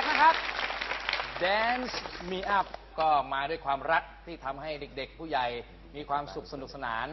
กนะครับ Dance Me Up ก็มาด้วยความรักที่ทำให้เด็กๆ ผู้ใหญ่มีความสุขสนุกสนาน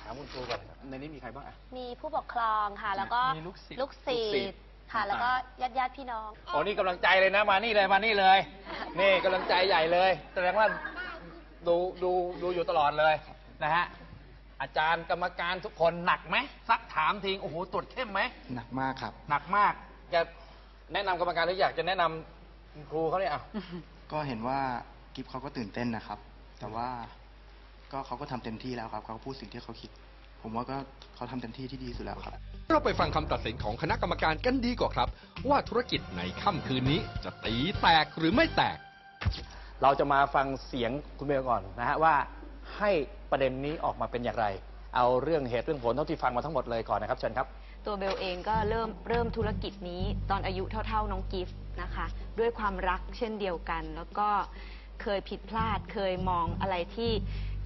ถามคุณครูก่อนในนี้มีใครบ้างอะ มีผู้ปกครองค่ะ แล้วก็มีลูกศิษย์ลูกศิลูกศิษษย์ย์ค่ะ แล้วก็ญาติญาติๆพี่น้อง โอ้นี่กำลังใจเลยนะ มานี่เลยมานี่เลย นี่กำลังใจใหญ่เลยแสดงว่าดูดูดูอยู่ตลอดเลยนะฮะอาจารย์กรรมการทุกคนหนักไหมซักถามทิ้งโอ้โหตรวจเข้มไหมหนักมากครับ หนักมากจะ แนะนำกรรมการหรืออยากจะแนะนำคุณครูเขาเนี่ยอะก็เห็นว่ากิฟเขาก็ตื่นเต้นนะครับ แต่ว่าก็เขาก็ทำเต็มที่แล้วครับ เขาก็พูดสิ่งที่เขาคิด ผมว่าก็เขาทำเต็มที่ที่ดีสุดแล้วครับ เราไปฟังคำตัดสินของคณะกรรมการกันดีกว่าครับ ว่าธุรกิจในค่ำคืนนี้จะตีแตกหรือไม่แตก เราจะมาฟังเสียงคุณเบลก่อนนะฮะว่าให้ประเด็นนี้ออกมาเป็นอย่างไร เอาเรื่องเหตุเรื่องผลเท่าที่ฟังมาทั้งหมดเลยก่อนนะครับเชิญครับ ตัวเบลเองก็เริ่มเริ่มธุรกิจนี้ตอนอายุเท่า ๆ น้องกิฟต์นะคะ ด้วยความรักเช่นเดียวกัน แล้วก็เคยผิดพลาดเคยมองอะไรที่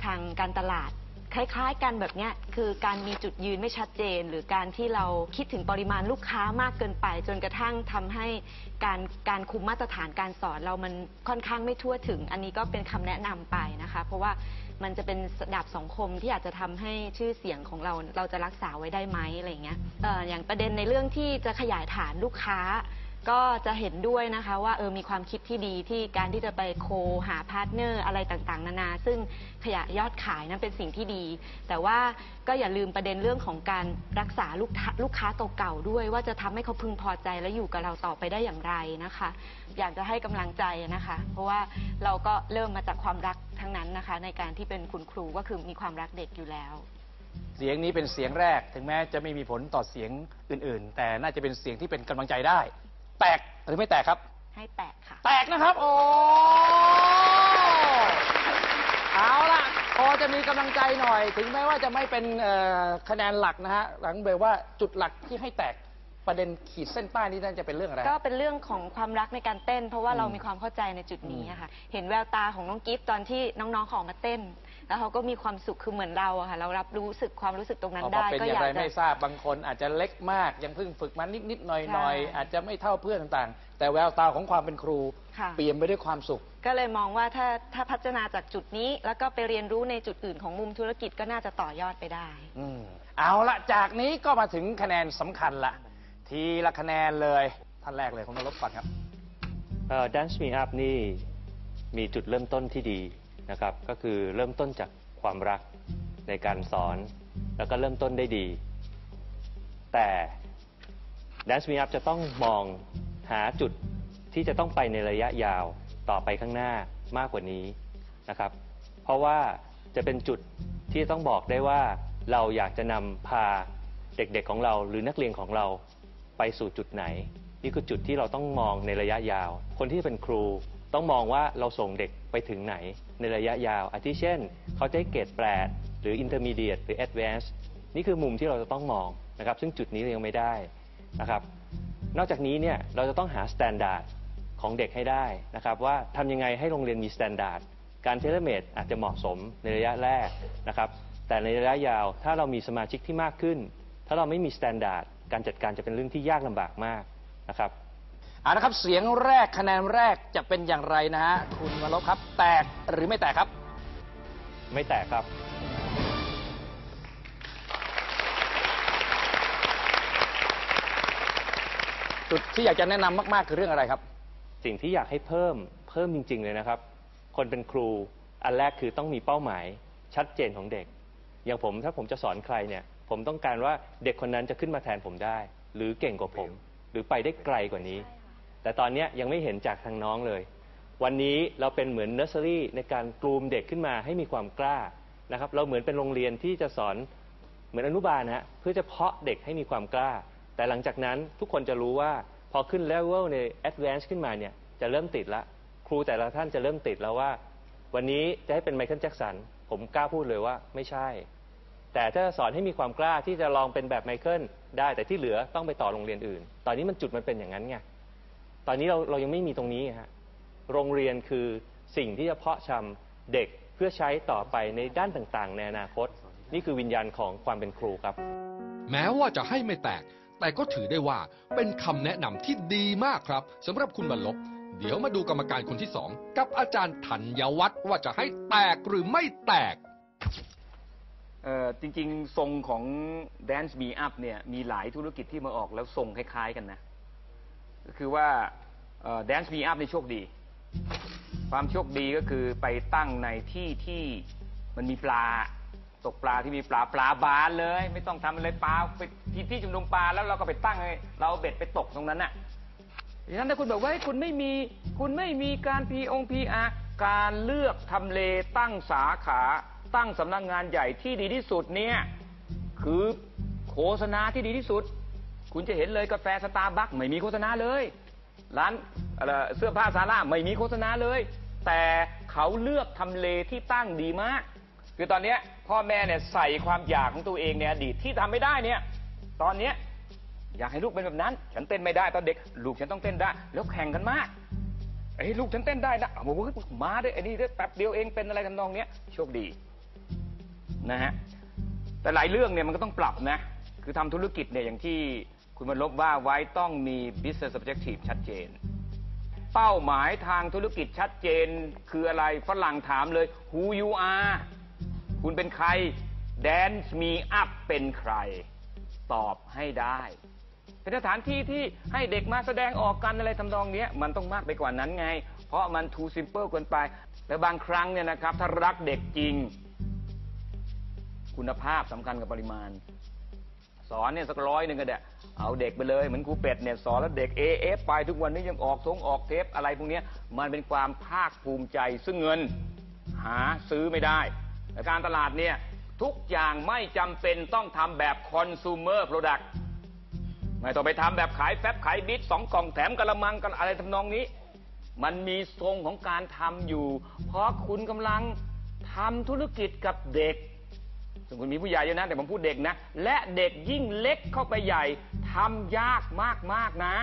ทางการตลาด คล้ายๆ กันแบบเนี้ยคือการมีจุดยืนไม่ชัดเจน หรือการที่เราคิดถึงปริมาณลูกค้ามากเกินไป จนกระทั่งทำให้การการคุมมาตรฐานการสอนเรามันค่อนข้างไม่ทั่วถึง อันนี้ก็เป็นคำแนะนำไปนะคะ เพราะว่า มันจะเป็นดาบสองคมที่อาจจะทำให้ชื่อเสียงของเราเราจะรักษาไว้ได้ไหมอะไรอย่างเงี้ยเอ่ออย่างประเด็นในเรื่องที่จะขยายฐานลูกค้า ก็จะเห็นด้วยนะคะว่าเออมีความคิดที่ดีที่การที่จะไปโคหาพาร์ทเนอร์อะไรต่างๆ นานา ซึ่งขยายยอดขายนั้นเป็นสิ่งที่ดี แต่ว่าก็อย่าลืมประเด็นเรื่องของการรักษาลูกลูกค้าเก่าๆด้วย ว่าจะทำให้เขาพึงพอใจและอยู่กับเราต่อไปได้อย่างไรนะคะ อยากจะให้กำลังใจนะคะ เพราะว่าเราก็เริ่มมาจากความรักทั้งนั้นนะคะ ในการที่เป็นคุณครูก็คือมีความรักเด็กอยู่แล้วเสียงนี้เป็นเสียงแรก ถึงแม้จะไม่มีผลต่อเสียงอื่น ๆ แต่น่าจะเป็นเสียงที่เป็นกำลังใจได้ แตกหรือไม่แตกครับ ให้แตกค่ะ แตกนะครับ โอ้ เอาล่ะ พอจะมีกำลังใจหน่อย ถึงแม้ว่าจะไม่เป็นเอ่อคะแนนหลักนะฮะ หลังเบลว่าจุดหลักที่ให้แตกประเด็นขีดเส้นใต้นี่น่าจะเป็นเรื่องอะไร ก็เป็นเรื่องของความรักในการเต้น เพราะว่าอืมเรามีความเข้าใจในจุดนี้อะค่ะ เห็นแววตาของน้องกิฟต์ตอนที่น้องๆเขาออกมาเต้น แล้วเขาก็มีความสุขคือเหมือนเราอะค่ะ เรารับรู้สึกความรู้สึกตรงนั้นพอได้เป็นก็ออย่างยากไรจะ ไม่ทราบบางคนอาจจะเล็กมาก ยังเพิ่งฝึกมานิดๆหน่อยใช่ๆอาจจะไม่เท่าเพื่อนต่างๆ แต่แววตาของความเป็นครู ค่ะ เปลี่ยนไปด้วยความสุข ก็เลยมองว่าถ้าถ้าพัฒนาจากจุดนี้ แล้วก็ไปเรียนรู้ในจุดอื่นของมุมธุรกิจก็น่าจะต่อยอดไปได้ อืมเอาละจากนี้ก็มาถึงคะแนนสำคัญละ ทีละคะแนนเลยท่านแรกเลยคุณนรบก่อนครับเอ่อ Dance Me Up นี่มีจุดเริ่มต้นที่ดี นะครับ ก็คือเริ่มต้นจากความรักในการสอน แล้วก็เริ่มต้นได้ดี แต่ Dance Me Up จะต้องมองหาจุดที่จะต้องไปในระยะยาวต่อไปข้างหน้ามากกว่านี้นะครับ เพราะว่าจะเป็นจุดที่ต้องบอกได้ว่าเราอยากจะนำพาเด็กๆของเรา หรือนักเรียนของเราไปสู่จุดไหน นี่คือจุดที่เราต้องมองในระยะยาว คนที่เป็นครูต้องมองว่าเราส่งเด็กไปถึงไหน ในระยะยาว อาทิเช่น เขาจะได้เกรดแปดหรือ intermediate หรือ advanced นี่คือมุมที่เราจะต้องมองนะครับ ซึ่งจุดนี้เรายังไม่ได้นะครับ นอกจากนี้เนี่ยเราจะต้องหา standard ของเด็กให้ได้นะครับ ว่าทำยังไงให้โรงเรียนมี standard การเทเลเมดอาจจะเหมาะสมในระยะแรกนะครับ แต่ในระยะยาวถ้าเรามีสมาชิกที่มากขึ้น ถ้าเราไม่มี standard การจัดการจะเป็นเรื่องที่ยากลำบากมากนะครับ เอาละครับเสียงแรกคะแนนแรกจะเป็นอย่างไรนะฮะคุณวรบครับ แตกหรือไม่แตกครับ ไม่แตกครับ จุดที่อยากจะแนะนำมาก ๆ คือเรื่องอะไรครับ สิ่งที่อยากให้เพิ่มเพิ่มจริง ๆ เลยนะครับ คนเป็นครูอันแรกคือต้องมีเป้าหมายชัดเจนของเด็ก อย่างผมถ้าผมจะสอนใครเนี่ย ผมต้องการว่าเด็กคนนั้นจะขึ้นมาแทนผมได้ หรือเก่งกว่าผม หรือไปได้ไกลกว่านี้ แต่ตอนนี้ยังไม่เห็นจากทางน้องเลย วันนี้เราเป็นเหมือนเนอร์เซอรี่ในการกลูมเด็กขึ้นมาให้มีความกล้านะครับ เราเหมือนเป็นโรงเรียนที่จะสอนเหมือนอนุบาลนะฮะเพื่อจะเพาะเด็กให้มีความกล้า แต่หลังจากนั้นทุกคนจะรู้ว่าพอขึ้นเลเวลใน advance ขึ้นมาเนี่ยจะเริ่มติดละครูแต่ละท่านจะเริ่มติดแล้วว่า วันนี้จะให้เป็นไมเคิลแจ็คสันผมกล้าพูดเลยว่าไม่ใช่ แต่ถ้าสอนให้มีความกล้าที่จะลองเป็นแบบไมเคิลได้แต่ที่เหลือต้องไปต่อโรงเรียนอื่น ตอนนี้มันจุดมันเป็นอย่างนั้นไง อนนี้เราเรายังไม่มีตรงนี้ฮะโรงเรียนคือสิ่งที่จะเพาะชำเด็กเพื่อใช้ต่อไปในด้านต่างๆ ในอนาคต นี่คือวิญญาณของความเป็นครูครับ แม้ว่าจะให้ไม่แตก แต่ก็ถือได้ว่าเป็นคำแนะนำที่ดีมากครับสำหรับคุณบรรลบเดี๋ยวมาดูกรรมการคนที่สองกับอาจารย์ธัญวัฒน์ว่าจะให้แตกหรือไม่แตกเอ่อจริง ๆ ทรงของ Dance Me Up เนี่ยมีหลายธุรกิจที่มาออกแล้วทรงคล้าย ๆ กันนะ ก็คือว่าเอ่อ Dance Me Up ในโชคดี ความโชคดีก็คือไปตั้งในที่ที่มันมีปลาตกปลาที่มีปลาปลาบานเลย ไม่ต้องทำอะไรปลาไปที่ที่ชุมนุมปลาแล้วเราก็ไปตั้งเลยเราเบ็ดไปตกตรงนั้นน่ะดังนั้นถ้าคุณบอกว่าคุณไม่มีคุณไม่มีการพีองพีอาการเลือกทำเลตั้งสาขาตั้งสำนักงานใหญ่ที่ดีที่สุดเนี่ยคือโฆษณาที่ดีที่สุด คุณจะเห็นเลยกาแฟสตาร์บัคไม่มีโฆษณาเลย ร้านเสื้อผ้าซาร่าไม่มีโฆษณาเลย แต่เขาเลือกทำเลที่ตั้งดีมาก คือตอนนี้พ่อแม่เนี่ยใส่ความอยากของตัวเองในอดีตที่ทำไม่ได้เนี่ย ตอนนี้อยากให้ลูกเป็นแบบนั้น ฉันเต้นไม่ได้ตอนเด็ก ลูกฉันต้องเต้นได้ แล้วแข่งกันมากไอ้ลูกฉันเต้นได้นะเอาบอกว่ามาด้วยไอ้นี่ด้วยแป๊บเดียวเองเป็นอะไรทำนองเนี้ยโชคดีนะฮะแต่หลายเรื่องเนี่ยมันก็ต้องปรับนะ คือทำธุรกิจเนี่ยอย่างที่ คุณบรรลบว่าไว้ต้องมี business objective ชัดเจน เป้าหมายทางธุรกิจชัดเจนคืออะไรฝรั่งถามเลย who you are คุณเป็นใคร dance me up เป็นใคร ตอบให้ได้เป็นสถานที่ที่ให้เด็กมาแสดงออกกันอะไรทำนองเนี้ยมันต้องมากไปกว่านั้นไง เพราะมัน too simple เกินไป และบางครั้งเนี่ยนะครับ ถ้ารักเด็กจริง คุณภาพสำคัญกับปริมาณ สอนเนี่ยสักร้อยหนึ่งก็ได้เอาเด็กไปเลยเหมือนครูเป็ดเนี่ยสอนแล้วเด็กเอเอฟไปทุกวันนี้ยังออกทงออกเทปอะไรพวกนี้มันเป็นความภาคภูมิใจซึ่งเงินหาซื้อไม่ได้แต่การตลาดเนี่ยทุกอย่างไม่จำเป็นต้องทำแบบ consumer product ไม่ต้องไปทำแบบขายแฟบขายบิ๊กสองกล่องแถมกะละมังกันอะไรทำนองนี้ มันมีทรงของการทำอยู่ เพราะคุณกำลังทำธุรกิจกับเด็ก ถึงคุณมีผู้ใหญ่เยอะนะแต่ผมพูดเด็กนะ และเด็กยิ่งเล็กเข้าไปใหญ่ทำยากมากๆนะ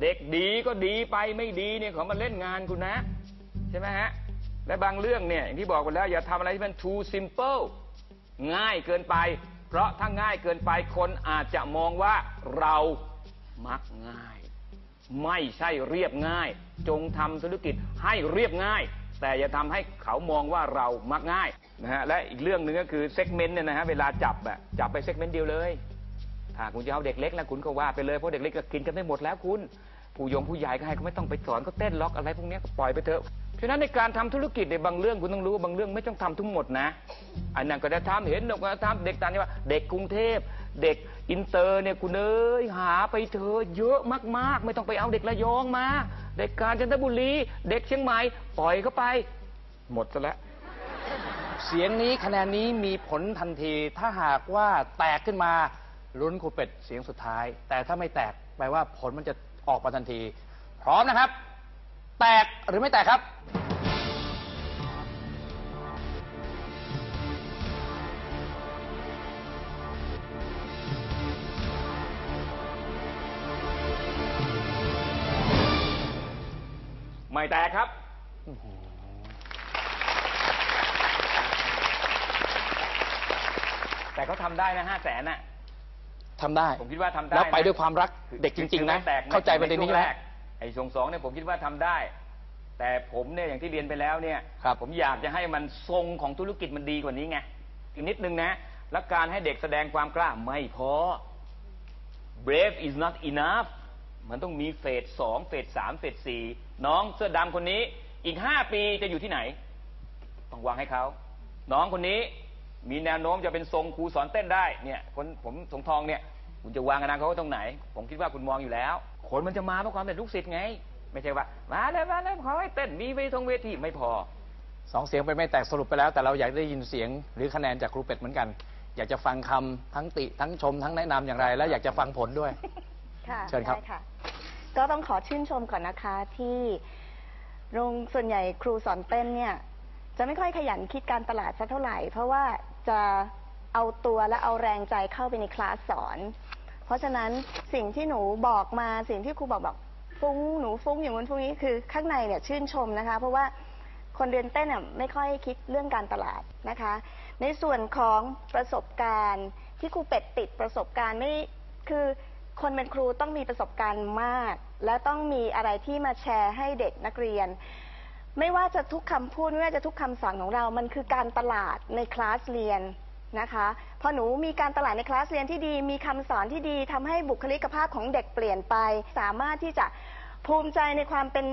เด็กดีก็ดีไปไม่ดีเนี่ยเขามาเล่นงานคุณนะ ใช่ไหมฮะ และบางเรื่องเนี่ยอย่างที่บอกไปแล้ว อย่าทำอะไรที่มัน too simple ง่ายเกินไป เพราะถ้าง่ายเกินไปคนอาจจะมองว่าเรามักง่าย ไม่ใช่เรียบง่าย จงทำธุรกิจให้เรียบง่าย แต่อย่าทำให้เขามองว่าเรามักง่าย นะฮะและอีกเรื่องหนึ่งก็คือเซกเมนต์เนี่ยนะฮะเวลาจับอะจับไปเซกเมนต์เดียวเลยถ้าคุณจะเอาเด็กเล็กแล้วคุณก็ว่าไปเลยเพราะเด็กเล็กก็กินกันไม่หมดแล้วคุณ ผู้ยงผู้ใหญ่ก็ให้เขาไม่ต้องไปสอนก็เต้นล็อกอะไรพวกเนี้ยปล่อยไปเถอะฉะนั้นในการทำธุรกิจในบางเรื่องคุณต้องรู้ว่าบางเรื่องไม่ต้องทำทั้งหมดนะอันนั้นก็จะทำเห็นนกก็ทำเด็กต่างจังหวัดเด็กกรุงเทพเด็กอินเตอร์เนี่ยคุณเอ้ยหาไปเถอะเยอะมากๆ ไม่ต้องไปเอาเด็กระยองมา เด็กกาญจนบุรี เด็กเชียงใหม่ปล่อยเข้าไป หมดซะแล้ว เสียงนี้คะแนนนี้มีผลทันที ถ้าหากว่าแตกขึ้นมาลุ้นครูเป็ดเสียงสุดท้าย แต่ถ้าไม่แตกแปลว่าผลมันจะออกมาทันที พร้อมนะครับ แตกหรือไม่แตกครับไม่แตกครับ แต่ เขาทำได้นะห้าแสนน่ะ ทำได้ผมคิดว่าทำได้แล้วไปนะด้วยความรักเด็กจริง ๆ นะคือไม่แตกเข้าใจประเด็นนี้ช่วงแล้วแรกไอ้ช่วงสองเนี่ยผมคิดว่าทำได้ แต่ผมเนี่ยอย่างที่เรียนไปแล้วเนี่ยครับผมอยากจะให้มันทรงของธุรกิจมันดีกว่านี้ไงอีกนิดนึงนะ และการให้เด็กแสดงความกล้าไม่พอ brave is not enough มันต้องมีเฟสสองเฟสสามเฟสสี่น้องเสื้อดำคนนี้อีกห้าปีจะอยู่ที่ไหน ต้องวางให้เขา น้องคนนี้ มีแนวโน้มจะเป็นทรงครูสอนเต้นได้เนี่ยคนผมสงทองเนี่ยคุณจะวางอนาคตไว้ตรงไหน ผมคิดว่าคุณมองอยู่แล้วคนมันจะมาเพราะความเป็นลูกศิษย์ไง ไม่ใช่ว่ามาเลยมาเลยขอให้เต้นมีเวทงเวทีไม่พอสองเสียงไปไม่แตกสรุปไปแล้ว แต่เราอยากได้ยินเสียงหรือคะแนนจากครูเป็ดเหมือนกัน อยากจะฟังคำทั้งติทั้งชมทั้งแนะนำอย่างไร และอยากจะฟังผลด้วยค่ะเชิญครับได้ค่ะ ก็ต้องขอชื่นชมก่อนนะคะที่โรงส่วนใหญ่ครูสอนเต้นเนี่ย จะไม่ค่อยขยันคิดการตลาดสักเท่าไหร่ เพราะว่า จะเอาตัวและเอาแรงใจเข้าไปในคลาสสอน เพราะฉะนั้นสิ่งที่หนูบอกมาสิ่งที่ครูบอกแบบฟุ้งหนูฟุ้งอย่างนู้นฟุ้งนี้คือข้างในเนี่ยชื่นชมนะคะ เพราะว่าคนเรียนเต้นน่ะไม่ค่อยคิดเรื่องการตลาดนะคะ ในส่วนของประสบการณ์ที่ครูเป็ดติดประสบการณ์ไม่คือคนเป็นครูต้องมีประสบการณ์มาก และต้องมีอะไรที่มาแชร์ให้เด็กนักเรียน ไม่ว่าจะทุกคำพูดไม่ว่าจะทุกคำสอนของเรา มันคือการตลาดในคลาสเรียนนะคะพอหนูมีการตลาดในคลาสเรียนที่ดี มีคำสอนที่ดีทำให้บุคลิกภาพของเด็กเปลี่ยนไป สามารถที่จะภูมิใจในความเป็น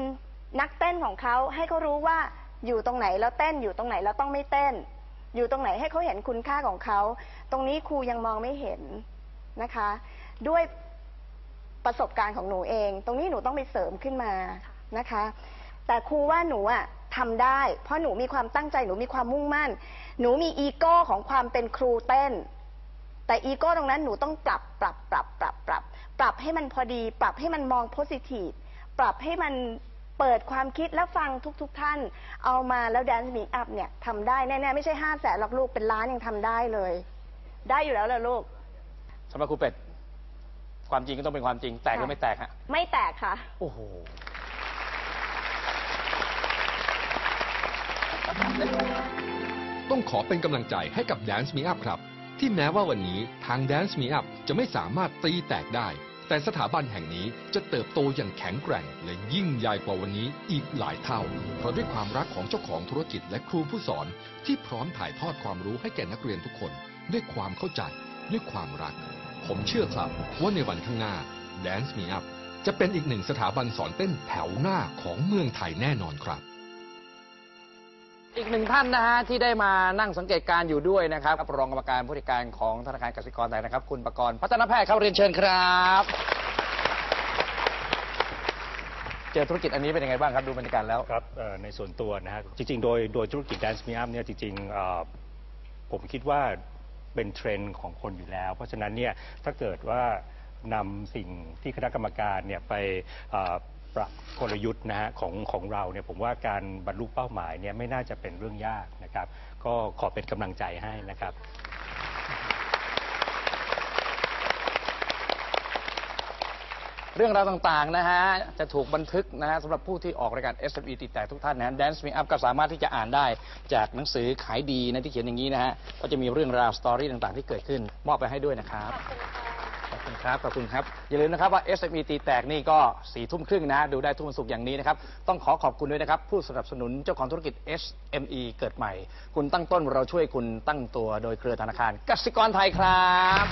นักเต้นของเขาให้เขารู้ว่าอยู่ตรงไหนแล้วเต้นอยู่ตรงไหนแล้วต้องไม่เต้น อยู่ตรงไหนให้เขาเห็นคุณค่าของเขา ตรงนี้ครูยังมองไม่เห็นนะคะ ด้วยประสบการณ์ของหนูเอง ตรงนี้หนูต้องไปเสริมขึ้นมานะคะ แต่ครูว่าหนูอะทำได้ เพราะหนูมีความตั้งใจหนูมีความมุ่งมั่น หนูมีอีโก้ของความเป็นครูเต้น แต่อีโก้ตรงนั้นหนูต้องปรับปรับปรับปรับปรับ ปรับให้มันพอดี ปรับให้มันมองโพสิทีฟปรับให้มันเปิดความคิดและฟังทุกๆทท่าน เอามาแล้วแดนซ์มิกอัพเนี่ยทำได้แน่ๆไม่ใช่ห้าแสนหรอกลูกเป็นล้านยังทำได้เลย ได้อยู่แล้วเหรอลูกสำหรับครูเป็ดความจริงก็ต้องเป็นความจริงแตกหรือไม่แตกฮะไม่แตกค่ะ โอ้โห ต้องขอเป็นกำลังใจให้กับ Dance Me Up ครับ ที่แม้ว่าวันนี้ทาง Dance Me Up จะไม่สามารถตีแตกได้ แต่สถาบันแห่งนี้จะเติบโตอย่างแข็งแกร่ง และยิ่งใหญ่กว่าวันนี้อีกหลายเท่า เพราะด้วยความรักของเจ้าของธุรกิจและครูผู้สอน ที่พร้อมถ่ายทอดความรู้ให้แก่นักเรียนทุกคน ด้วยความเข้าใจด้วยความรัก ผมเชื่อครับว่าในวันข้างหน้า Dance Me Up จะเป็นอีกหนึ่งสถาบันสอนเต้นแถวหน้าของเมืองไทยแน่นอนครับ อีกหนึ่งท่านนะฮะที่ได้มานั่งสังเกตการณ์อยู่ด้วยนะครับรองกรรมการผู้จัดการของธนาคารกสิกรไทยนะครับ คุณประกรณ์พัฒนแพทย์เข้าเรียนเชิญครับ เจอธุรกิจอันนี้เป็นยังไงบ้างครับดูบรรยากาศแล้ว ครับเอ่อในส่วนตัวนะฮะจริง ๆ โดยโดยธุรกิจ Dance Me Up เนี่ยจริงๆเอ่อผมคิดว่าเป็นเทรนด์ของคนอยู่แล้ว เพราะฉะนั้นเนี่ยถ้าเกิดว่านำสิ่งที่คณะกรรมการเนี่ยไปเอ่อ ปรับกลยุทธ์นะฮะของของเราเนี่ยผมว่าการบรรลุเป้าหมายเนี่ยไม่น่าจะเป็นเรื่องยากนะครับ ก็ขอเป็นกำลังใจให้นะครับ เรื่องราวต่างๆนะฮะ จะถูกบันทึกนะฮะสำหรับผู้ที่ออกรายการ SME ติดแต่ทุกท่านนะฮะ Dance Me Up ก็สามารถที่จะอ่านได้จากหนังสือขายดีนะที่เขียนอย่างนี้นะฮะ ก็จะมีเรื่องราวสตอรี่ต่างๆ ที่เกิดขึ้นมอบไปให้ด้วยนะครับบ คุณครับ ขอบคุณครับ อย่าลืมนะครับว่า SME ตีแตกนี่ก็สี่ทุ่มครึ่งนะ ดูได้ทุกวันศุกร์อย่างนี้นะครับ ต้องขอขอบคุณด้วยนะครับ ผู้สนับสนุนเจ้าของธุรกิจ SME เกิดใหม่ คุณตั้งต้นเราช่วยคุณตั้งตัวโดยเครือธนาคารกสิกรไทยครับ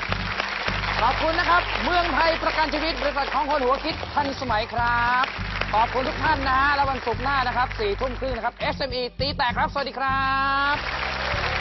ขอบคุณนะครับ เมืองไทยประกันชีวิตบริษัทของคนหัวคิดทันสมัยครับ ขอบคุณทุกท่านนะฮะ แล้ววันศุกร์หน้านะครับสี่ทุ่มครึ่งนะครับ SME ตีแตกครับ สวัสดีครับ